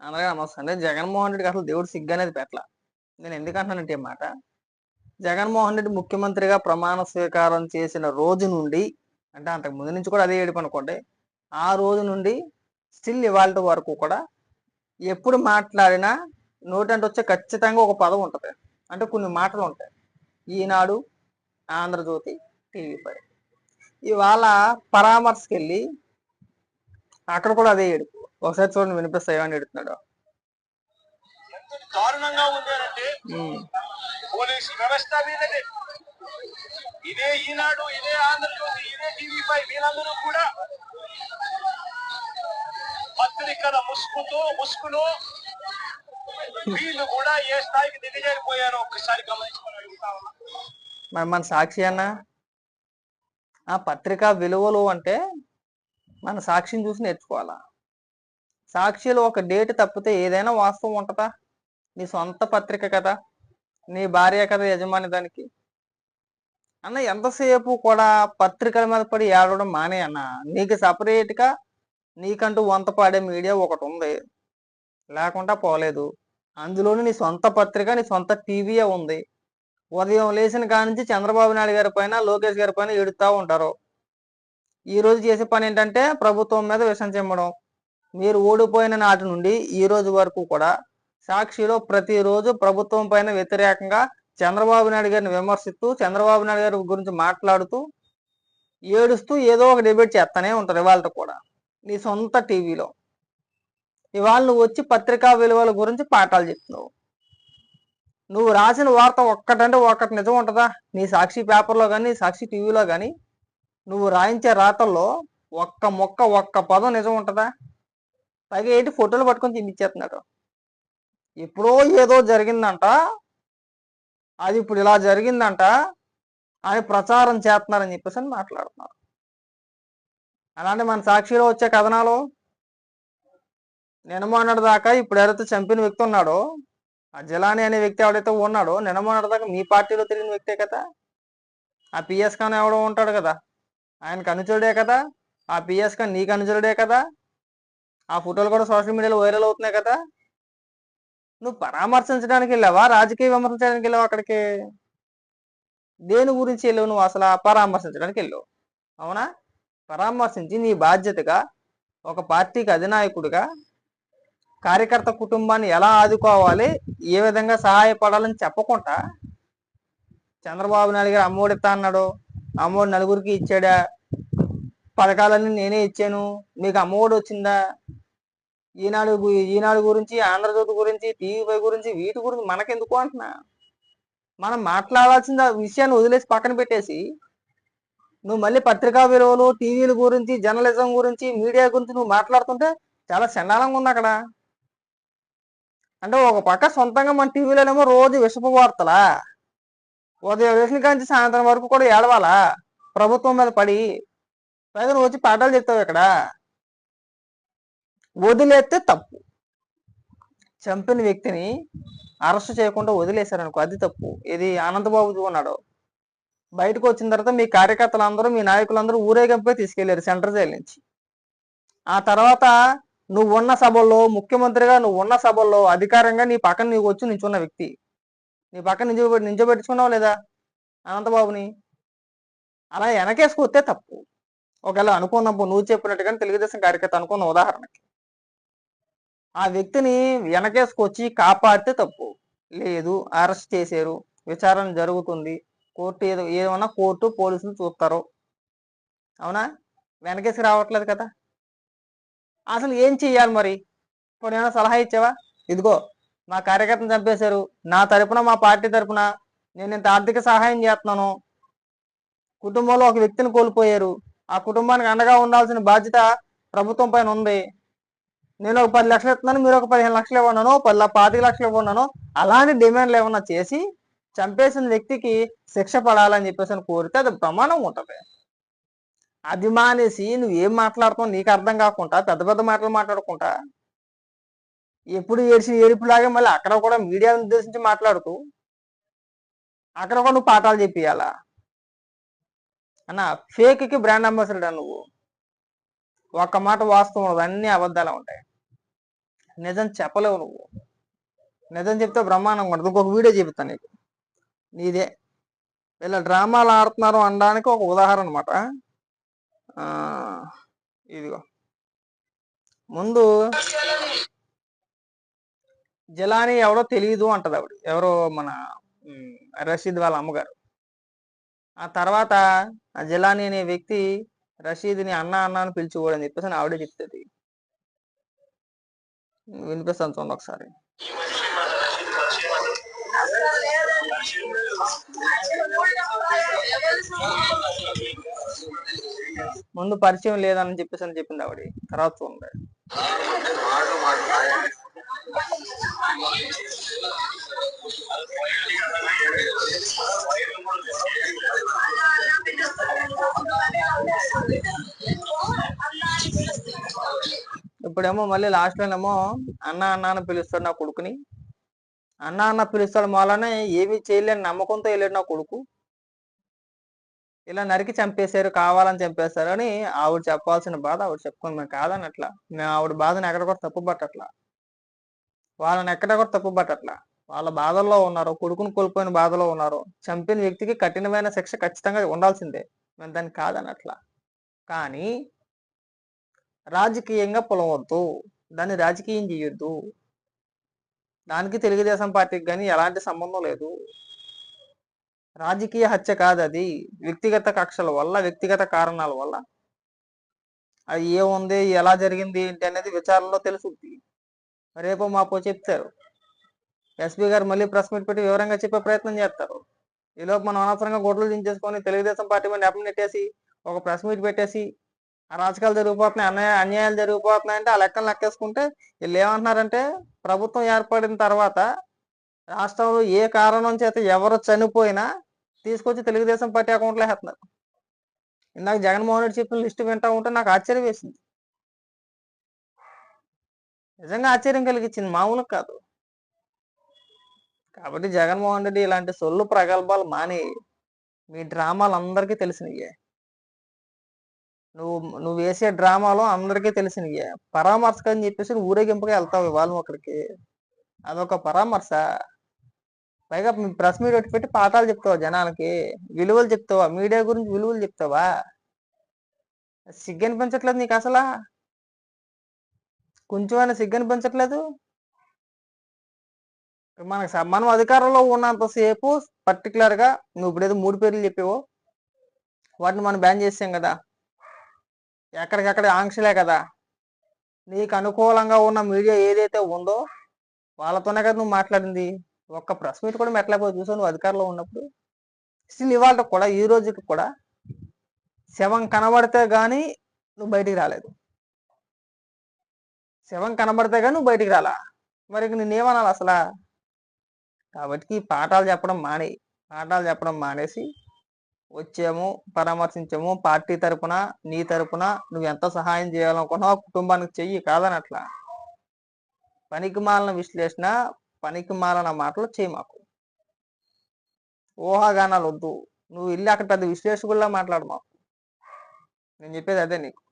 అందరికీ నమస్తే అంటే జగన్మోహన్ రెడ్డికి అసలు దేవుడు సిగ్గు అనేది పెట్టల. నేను ఎందుకు అంటున్నానంటే ఈ మాట జగన్మోహన్ రెడ్డి ముఖ్యమంత్రిగా ప్రమాణ స్వీకారం చేసిన రోజు నుండి అంటే అంతకు ముందు నుంచి కూడా అదే ఏడుపు అనుకోండి ఆ రోజు నుండి స్టిల్ ఇవాళ వరకు కూడా ఎప్పుడు మాట్లాడినా నోటంటే వచ్చే ఖచ్చితంగా ఒక పదం ఉంటుంది. అంటే కొన్ని మాటలు ఉంటాయి. ఈనాడు ఆంధ్రజ్యోతి టీవీపై ఇవాళ పరామర్శకి వెళ్ళి అక్కడ కూడా అదే ఏడుపు. ఒకసారి చూడండి వినిపిస్తాయి ఏమని ఎడుతున్నాడు దారుణంగా ఉంది అంటే పోలీసు వ్యవస్థ మీదనే. ఇదే ఈనాడు ఇదే ఆంధ్రజ్యోతి ఇదే టీవీ ఫైవ్ వీళ్ళందరూ కూడా పత్రికల ముసుగుతో ముసుగులో వీళ్ళు కూడా ఏ స్థాయికి దిగజారిపోయారో ఒక్కసారి గమనించుకొని అడుగుతా ఉన్నా. మరి మన సాక్షి అన్న? ఆ పత్రికా విలువలు అంటే మన సాక్షిని చూసి నేర్చుకోవాలా? సాక్షిలో ఒక డేట్ తప్పితే ఏదైనా వాస్తవం ఉంటుందా? నీ సొంత పత్రిక కదా? నీ భార్య కదా యజమాని దానికి? అన్న ఎంతసేపు కూడా పత్రికల మీద పడి ఏడవడం మానే అన్న. నీకు సపరేట్గా నీకంటూ వంత పాడే మీడియా ఒకటి ఉంది. లేకుండా పోలేదు. అందులోని నీ సొంత పత్రిక నీ సొంత టీవీయే ఉంది. ఉదయం లేచిన కానించి నుంచి చంద్రబాబు నాయుడు గారి పైన లోకేష్ గారి పైన ఎడుతూ ఉంటారు. ఈ రోజు చేసే పని ఏంటంటే ప్రభుత్వం మీద విషం చెమ్మడం. మీరు ఓడిపోయిన నాటి నుండి ఈ రోజు వరకు కూడా సాక్షిలో ప్రతిరోజు ప్రభుత్వం పైన వ్యతిరేకంగా చంద్రబాబు నాయుడు గారిని విమర్శిస్తూ చంద్రబాబు నాయుడు గారి గురించి మాట్లాడుతూ ఏడుస్తూ ఏదో ఒక డిబేట్ చేస్తానే ఉంటారు ఇవాళ కూడా నీ సొంత టీవీలో. ఇవాళ నువ్వు వచ్చి పత్రికా విలువల గురించి పాఠాలు చెప్తున్నావు. నువ్వు రాసిన వార్త ఒక్కటంటే ఒక్కటి నిజం ఉంటుందా? నీ సాక్షి పేపర్లో కానీ సాక్షి టీవీలో కానీ నువ్వు రాయించే రాతల్లో ఒక్క మొక్క ఒక్క పదం నిజం ఉంటుందా? పైగా ఏంటి ఫోటోలు పట్టుకొని తినిచ్చేస్తున్నాడు ఎప్పుడో ఏదో జరిగిందంట. అది ఇప్పుడు ఇలా జరిగిందంట. అని ప్రచారం చేస్తున్నారని చెప్పేసి అని మాట్లాడుతున్నారు. అలాంటి మన సాక్షిలో వచ్చే కథనాలు? నినమోన్నటి దాకా ఇప్పుడు ఎవరైతే చంపిన వ్యక్తి ఉన్నాడో ఆ జలాని అనే వ్యక్తి ఎవడైతే ఉన్నాడో నినమోన్నటి దాకా మీ పార్టీలో తిరిగిన వ్యక్తే కదా? ఆ పిఎస్ ఖాన్ ఎవడో ఉంటాడు కదా? ఆయనకు అనుచరుడే కదా? ఆ పిఎస్ ఖాన్ నీకు అనుచరుడే కదా? ఆ ఫోటోలు కూడా సోషల్ మీడియాలో వైరల్ అవుతున్నాయి కదా. నువ్వు పరామర్శించడానికి వెళ్ళావా? రాజకీయ విమర్శించడానికి వెళ్ళావా అక్కడికి? దేని గురించి వెళ్ళావు నువ్వు అసలు? పరామర్శించడానికి వెళ్ళావు. అవునా? పరామర్శించి నీ బాధ్యతగా ఒక పార్టీకి అధినాయకుడిగా కార్యకర్త కుటుంబాన్ని ఎలా ఆదుకోవాలి? ఏ విధంగా సహాయపడాలని చెప్పకుండా చంద్రబాబు నాయుడు గారు అమ్మఒడి ఇస్తా అన్నాడు. అమ్మఒడి నలుగురికి ఇచ్చాడా? పథకాలన్నీ నేనే ఇచ్చాను. మీకు అమ్మఒడి వచ్చిందా? ఈనాడు ఈనాడు గురించి ఆంధ్రజ్యోతి గురించి టీవీపై గురించి వీటి గురించి మనకెందుకు అంటున్నా? మనం మాట్లాడాల్సిన విషయాన్ని వదిలేసి పక్కన పెట్టేసి నువ్వు మళ్ళీ పత్రికా విలువలు టీవీల గురించి జర్నలిజం గురించి మీడియా గురించి నువ్వు మాట్లాడుతుంటే చాలా చండాలంగా ఉంది అక్కడ. అంటే ఒక పక్క సొంతంగా మన టీవీలోనేమో రోజు విషపు వార్తలా. ఉదయం వేసిన కాంచి సాయంత్రం వరకు కూడా ఏడవాలా? ప్రభుత్వం మీద పడి పైగా నువ్వు వచ్చి పాఠాలు చెప్తావు ఇక్కడ. వదిలేస్తే తప్పు. చంపిన వ్యక్తిని అరెస్ట్ చేయకుండా వదిలేశారనుకో అది తప్పు. ఇది ఆనందబాబు ఉన్నాడు. బయటకు వచ్చిన తర్వాత మీ కార్యకర్తలందరూ మీ నాయకులందరూ ఊరేగింపై తీసుకెళ్ళారు సెంటర్ జైలు నుంచి. ఆ తర్వాత నువ్వు ఉన్న సభల్లో ముఖ్యమంత్రిగా నువ్వు ఉన్న సభల్లో అధికారంగా నీ పక్కన నీకు వచ్చి నించున్న వ్యక్తి. నీ పక్కన నించోబెట్టి నించోబెట్టుకున్నావు లేదా అనంతబాబుని? అలా వెనకేసుకొస్తే తప్పు. ఒకవేళ అనుకున్నప్పుడు నువ్వు చెప్పినట్టుగానే తెలుగుదేశం కార్యకర్త అనుకున్న ఉదాహరణకి. ఆ వ్యక్తిని వెనకేసుకొచ్చి కాపాడితే తప్పు. లేదు అరెస్ట్ చేశారు విచారణ జరుగుతుంది కోర్టు ఏదో ఏమన్నా కోర్టు పోలీసులు చూస్తారు. అవునా? వెనకేసి రావట్లేదు కదా. అసలు ఏం చెయ్యాలి మరి? ఇప్పుడు ఏమైనా సలహా ఇచ్చావా? ఇదిగో మా కార్యకర్తను చంపేశారు నా తరపున మా పార్టీ తరపున నేను ఇంత ఆర్థిక సహాయం చేస్తున్నాను. కుటుంబంలో ఒక వ్యక్తిని కోల్పోయారు ఆ కుటుంబానికి అండగా ఉండాల్సిన బాధ్యత ప్రభుత్వం పైన ఉంది. నేను ఒక పది లక్షలు ఇస్తున్నాను మీరు ఒక పదిహేను లక్షలు ఇవ్వన్నాను పది పాతిక లక్షలు ఇవ్వన్నాను అలాంటి డిమాండ్లు ఏమన్నా చేసి చంపేసిన వ్యక్తికి శిక్ష పడాలని చెప్పేసి అని కోరితే అది ప్రమాణం ఉంటుంది. అది మానేసి నువ్వు ఏం మాట్లాడుతావు నీకు అర్థం కాకుండా పెద్ద పెద్ద మాటలు మాట్లాడుకుంటా. ఎప్పుడు ఏడిచిన ఏడుపులాగే మళ్ళీ అక్కడ కూడా మీడియాను ఉద్దేశించి మాట్లాడుతూ అక్కడ కూడా నువ్వు పాఠాలు చెప్పియాలా అన్న ఫేక్కి బ్రాండ్ అంబాసిడర్ నువ్వు. ఒక్క మాట వాస్తవం ఉండదు అన్ని అబద్ధాలు ఉంటాయి. నిజం చెప్పలేవు నువ్వు. నిజం చెప్తే బ్రహ్మాండంగా ఉంటుంది. ఇంకొక వీడియో చెబుతాను నీకు. నీదే. వీళ్ళ డ్రామాలు ఆడుతున్నారు అనడానికి ఒక ఉదాహరణ అనమాట ఇదిగో. ముందు జలాని ఎవరో తెలియదు అంటది ఆవిడ. ఎవరో మన రషీద్ వాళ్ళ అమ్మగారు. ఆ తర్వాత ఆ జలాని అనే వ్యక్తి రషీద్ని అన్న అన్న అని పిలిచిపోడని చెప్పేసి ఆవిడే చెప్తుంది. వినిపిస్తాను చూడండి ఒకసారి. ముందు పరిచయం లేదని చెప్పేసి అని చెప్పింది ఆవిడ. తర్వాత చూడండి. ఇప్పుడేమో మళ్ళీ లాస్ట్ లోనేమో అన్న అన్న అని పిలుస్తాడు నా కొడుకుని. అన్న అన్న పిలుస్తాడు మూలనే ఏమీ చేయలేని నమ్మకంతో వెళ్ళాడు నా కొడుకు. ఇలా నరికి చంపేశారు కావాలని చంపేశారు అని ఆవిడ చెప్పాల్సిన బాధ ఆవిడ చెప్పుకుంది మేము కాదనట్లా. మేము ఆవిడ బాధను ఎక్కడ కూడా తప్పు పట్టట్లా వాళ్ళని ఎక్కడ కూడా తప్పు పట్టట్లా వాళ్ళ బాధల్లో ఉన్నారు కొడుకుని కోల్పోయిన బాధలో ఉన్నారు. చంపిన వ్యక్తికి కఠినమైన శిక్ష ఖచ్చితంగా ఉండాల్సిందే. మేము దాన్ని కాదనట్లా. కానీ రాజకీయంగా పొలవద్దు. దాన్ని రాజకీయం చేయొద్దు దానికి తెలుగుదేశం పార్టీకి కానీ ఎలాంటి సంబంధం లేదు. రాజకీయ హత్య కాదు అది వ్యక్తిగత కక్షల వల్ల వ్యక్తిగత కారణాల వల్ల. అది ఏముంది ఎలా జరిగింది ఏంటి అనేది విచారణలో తెలుసుద్ది. రేపు మాపో చెప్తారు. ఎస్పీ గారు మళ్ళీ ప్రెస్ మీట్ పెట్టి వివరంగా చెప్పే ప్రయత్నం చేస్తారు. ఈలోపు మనం అనవసరంగా గొడవలు దించేసుకొని తెలుగుదేశం పార్టీ మీద నెపం నెట్టేసి ఒక ప్రెస్ మీట్ పెట్టేసి ఆ జరిగిపోతున్నాయి అన్యాయ అన్యాయాలు జరిగిపోతున్నాయి అంటే ఆ లెక్కలు లెక్కేసుకుంటే వీళ్ళు ఏమంటున్నారంటే ప్రభుత్వం ఏర్పడిన తర్వాత రాష్ట్రంలో ఏ కారణం చేత ఎవరు చనిపోయినా తీసుకొచ్చి తెలుగుదేశం పార్టీ అకౌంట్లో వేస్తున్నారు. ఇందాక జగన్మోహన్ రెడ్డి చెప్పిన లిస్ట్ వింటా ఉంటే నాకు ఆశ్చర్యం వేసింది. నిజంగా ఆశ్చర్యం కలిగించింది. మామూలు కాదు. కాబట్టి జగన్మోహన్ రెడ్డి ఇలాంటి సొల్లు ప్రగల్భాలు మాని మీ డ్రామాలు అందరికీ తెలిసినయ్యే నువ్వు నువ్వు వేసే డ్రామాలో అందరికీ తెలిసినవి పరామర్శకు అని చెప్పేసి నువ్వు ఊరేగింపుగా వెళ్తావు ఇవాళ ఒకరికి. అదొక పరామర్శ. పైగా ప్రెస్ మీట్ పెట్టి పాఠాలు చెప్తావా జనాలకి. విలువలు చెప్తావా? మీడియా గురించి విలువలు చెప్తావా? సిగ్గు అనిపించట్లేదు నీకు అసలా? కొంచెమైనా సిగ్గు అనిపించట్లేదు మనకు మనం అధికారంలో ఉన్నంతసేపు పర్టికులర్గా నువ్వు ఇప్పుడు ఏదో మూడు పేర్లు చెప్పావో. వాటిని మనం బ్యాన్ చేసాం కదా. ఎక్కడికక్కడ ఆంక్షలే కదా. నీకు అనుకూలంగా ఉన్న మీడియా ఏదైతే ఉందో వాళ్ళతోనే కదా నువ్వు మాట్లాడింది. ఒక్క ప్రెస్ మీట్ కూడా పెట్టలేకపోతే చూసావు నువ్వు అధికారంలో ఉన్నప్పుడు? స్టిల్ ఇవాళ కూడా ఈ రోజుకి కూడా శవం కనబడితే గానీ నువ్వు బయటికి రాలేదు. శవం కనబడితే గానీ నువ్వు బయటికి రాలా. మరి నేనేమనాలి అసలా? కాబట్టి పాఠాలు చెప్పడం మానే పాఠాలు చెప్పడం మానేసి వచ్చాము పరామర్శించాము పార్టీ తరపున నీ తరపున నువ్వు ఎంత సహాయం చేయాలనుకున్నావు ఆ కుటుంబానికి చెయ్యి కాదనట్లా? పనికి మాలిన విశ్లేషణ పనికి మాలిన మాటలు చేయి మాకు. ఊహాగానాలు వద్దు. నువ్వు వెళ్ళి అక్కడ పెద్ద విశ్లేషకుల్లా మాట్లాడు మాకు. నేను చెప్పేది అదే నీకు.